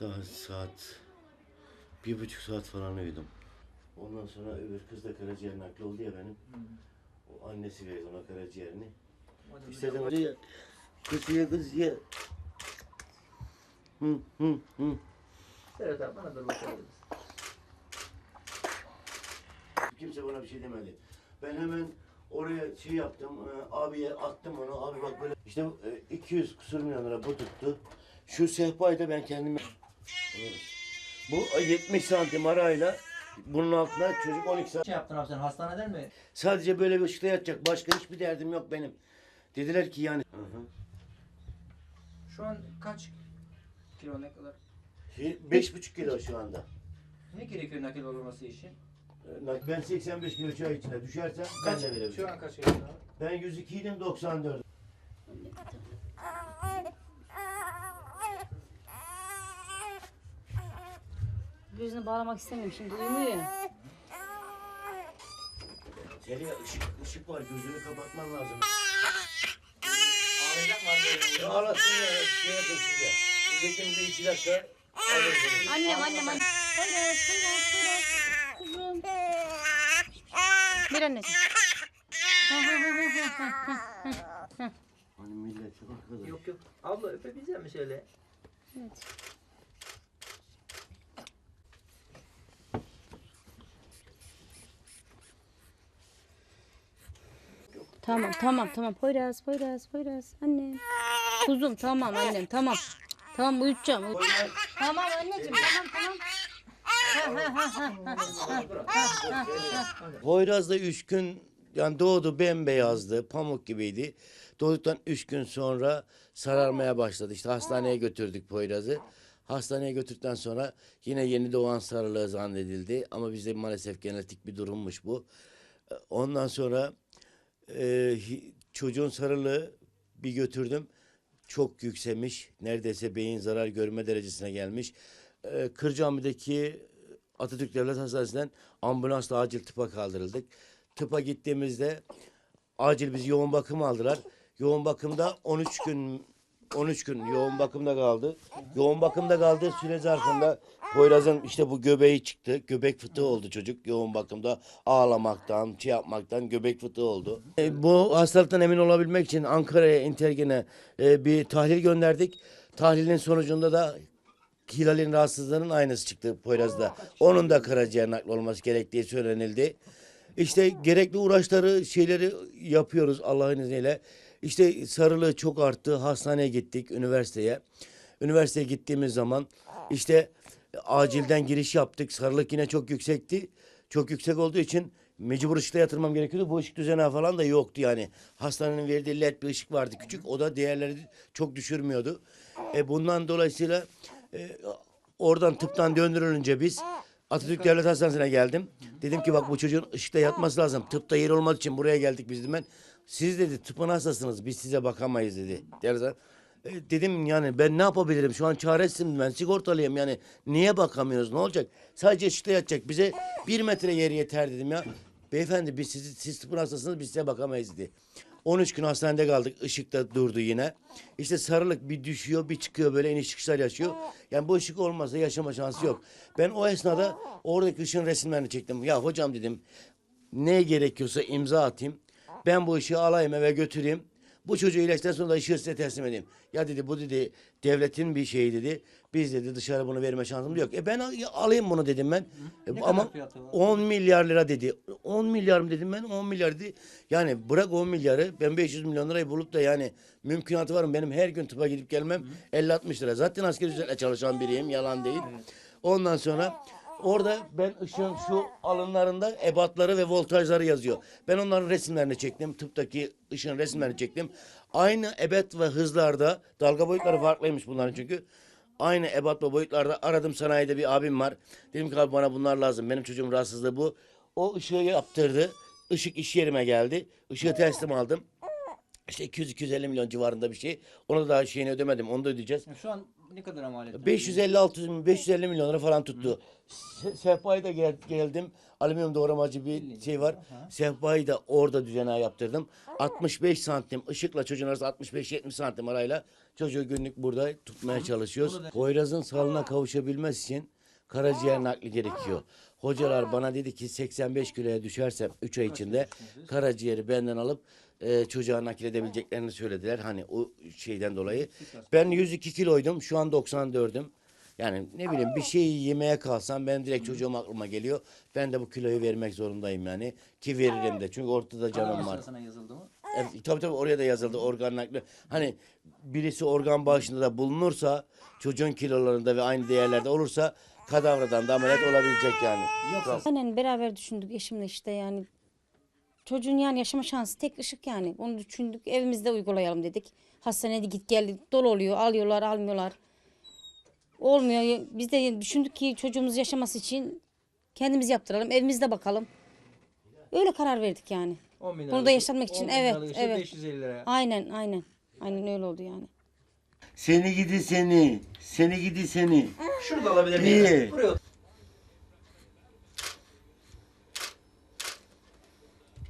Daha saat bir buçuk saat falan uyudum. Ondan sonra öbür kız da karaciğer nakli oldu ya benim. O annesi verdi ona karaciğerini. İstedim hadi ya. Kız ye kız ye. Hı hı hı. Evet abi bana da bakabiliriz. Kimse bana bir şey demedi. Ben hemen oraya şey yaptım, e, abiye attım onu. Abi bak böyle işte e, 200 kusur milyon lira bu tuttu. Şu sehpayı da ben kendim. Bu 70 santim arayla bunun altına çocuk 12 saat. Şey yaptın abi sen hastaneden mi? Sadece böyle bir ışıkta yatacak. Başka hiçbir derdim yok benim. Dediler ki yani. Hı hı. Şu an kaç kilo ne kadar? Şey, beş buçuk kilo şu anda. Ne gerekiyor nakil olması için? E, Ben 85 kilo çay içine düşersem ben Kaç, de verebilirim. şu an kaç kilo abi? Ben 102 idim 94. Gözünü bağlamak istemiyorum şimdi uyumuyor ya. Seriye ışık, ışık var gözünü kapatman lazım. Ağlayacak mı abi? Ya ağlasın ya şey yapın size. Buradaki bir iki dakika alırsınız. Annem annem annem. Poyraz Poyraz Poyraz. Kuzum. Bir anneciğim. Hani millet çok arkadaş. Yok yok. Abla öpebilecek mi şöyle? Evet. Tamam tamam tamam Poyraz Poyraz Poyraz annem. Kuzum tamam annem tamam. Tamam uyutacağım. uy- Tamam anneciğim tamam tamam. Poyraz da üç gün yani doğdu bembeyazdı pamuk gibiydi. Doğduktan üç gün sonra sararmaya başladı. İşte hastaneye götürdük Poyraz'ı. Hastaneye götürdükten sonra yine yeni doğan sarılığı zannedildi. Ama bizde maalesef genetik bir durummuş bu. Ondan sonra e, hi- çocuğun sarılığı bir götürdüm. Çok yükselmiş. Neredeyse beyin zarar görme derecesine gelmiş. Ee, Kırcaami'deki Atatürk Devlet Hastanesi'nden ambulansla acil tıpa kaldırıldık. Tıpa gittiğimizde acil bizi yoğun bakım aldılar. Yoğun bakımda 13 gün 13 gün yoğun bakımda kaldı. Yoğun bakımda kaldığı süre zarfında Poyraz'ın işte bu göbeği çıktı. Göbek fıtığı oldu çocuk yoğun bakımda. Ağlamaktan, şey yapmaktan göbek fıtığı oldu. E, bu hastalıktan emin olabilmek için Ankara'ya Intergen'e e, bir tahlil gönderdik. Tahlilin sonucunda da Hilal'in rahatsızlığının aynısı çıktı Poyraz'da. Onun da karaciğer nakli olması gerektiği söylenildi. İşte gerekli uğraşları şeyleri yapıyoruz Allah'ın izniyle. İşte sarılığı çok arttı. Hastaneye gittik üniversiteye. Üniversiteye gittiğimiz zaman işte acilden giriş yaptık. Sarılık yine çok yüksekti. Çok yüksek olduğu için mecbur ışıkta yatırmam gerekiyordu. Bu ışık düzeni falan da yoktu yani. Hastanenin verdiği led bir ışık vardı küçük. O da değerleri çok düşürmüyordu. E bundan dolayısıyla e, oradan tıptan döndürülünce biz Atatürk Devlet Hastanesi'ne geldim. Dedim ki bak bu çocuğun ışıkta yatması lazım. Tıpta yer olmadığı için buraya geldik biz dedim ben. Siz dedi tıpın hastasınız biz size bakamayız dedi. Devlet- E, dedim yani ben ne yapabilirim şu an çaresizim ben sigortalıyım yani niye bakamıyoruz ne olacak? Sadece ışıkta yatacak bize bir metre yer yeter dedim ya. Beyefendi biz sizi, siz tıpın hastasınız biz size bakamayız dedi. 13 gün hastanede kaldık. Işıkta durdu yine. İşte sarılık bir düşüyor bir çıkıyor böyle iniş çıkışlar yaşıyor. Yani bu ışık olmazsa yaşama şansı yok. Ben o esnada oradaki ışığın resimlerini çektim. Ya hocam dedim ne gerekiyorsa imza atayım. Ben bu ışığı alayım eve götüreyim. Bu çocuğu iyileştikten sonra ışığı size teslim edeyim. Ya dedi bu dedi devletin bir şeyi dedi. Biz dedi dışarı bunu verme şansımız yok. E ben al- alayım bunu dedim ben. E, Ne ama kadar fiyatı var? 10 milyar lira dedi. 10 milyar mı dedim ben 10 milyar dedi. Yani bırak 10 milyarı ben 500 milyon lirayı bulup da yani mümkünatı var mı? Benim her gün tıpa gidip gelmem 50-60 lira. Zaten asgari ücretle çalışan biriyim yalan değil. Ondan sonra orada ben ışığın şu alınlarında ebatları ve voltajları yazıyor. Ben onların resimlerini çektim. Tıptaki ışığın resimlerini çektim. Aynı ebet ve hızlarda dalga boyutları farklıymış bunların çünkü. Aynı ebat ve boyutlarda aradım sanayide bir abim var. Dedim ki abi bana bunlar lazım. Benim çocuğum rahatsızlığı bu. O ışığı yaptırdı. Işık iş yerime geldi. Işığı teslim aldım. İşte 200-250 milyon civarında bir şey. Onu da daha şeyini ödemedim. Onu da ödeyeceğiz. Şu an ne kadar mal etti? 550-600 550 milyon lira falan tuttu. Se- Sehpayı da gel- geldim. Alüminyum doğramacı bir şey var. Sehpayı da orada düzene yaptırdım. 65 santim ışıkla çocuğun arası 65-70 santim arayla çocuğu günlük burada tutmaya çalışıyoruz. Poyraz'ın sağlığına kavuşabilmesi için karaciğer nakli gerekiyor. Hocalar bana dedi ki 85 kiloya düşersem 3 ay içinde karaciğeri benden alıp e, çocuğa nakledebileceklerini söylediler. Hani o şeyden dolayı. Ben 102 kiloydum. Şu an 94'üm. Yani ne bileyim bir şey yemeye kalsam ben direkt çocuğum aklıma geliyor. Ben de bu kiloyu vermek zorundayım yani. Ki veririm de. Çünkü ortada canım var. Sana yazıldı mı? Evet, tabii tabii oraya da yazıldı organ nakli. Hani birisi organ bağışında da bulunursa çocuğun kilolarında ve aynı değerlerde olursa kadavradan da ameliyat olabilecek yani. Yoksa Aynen beraber düşündük eşimle işte yani. Çocuğun yani yaşama şansı tek ışık yani. Onu düşündük evimizde uygulayalım dedik. Hastaneye git gel dolu oluyor alıyorlar almıyorlar. Olmuyor. Biz de düşündük ki çocuğumuz yaşaması için kendimiz yaptıralım evimizde bakalım. Öyle karar verdik yani. 10 bin Bunu da liralık- yaşatmak için, 10 bin evet, şey evet. 550 liraya. Aynen aynen. Aynen öyle oldu yani. Seni gidi seni. Seni gidi seni. Şurada alabilir İyi. miyim? Buraya otur.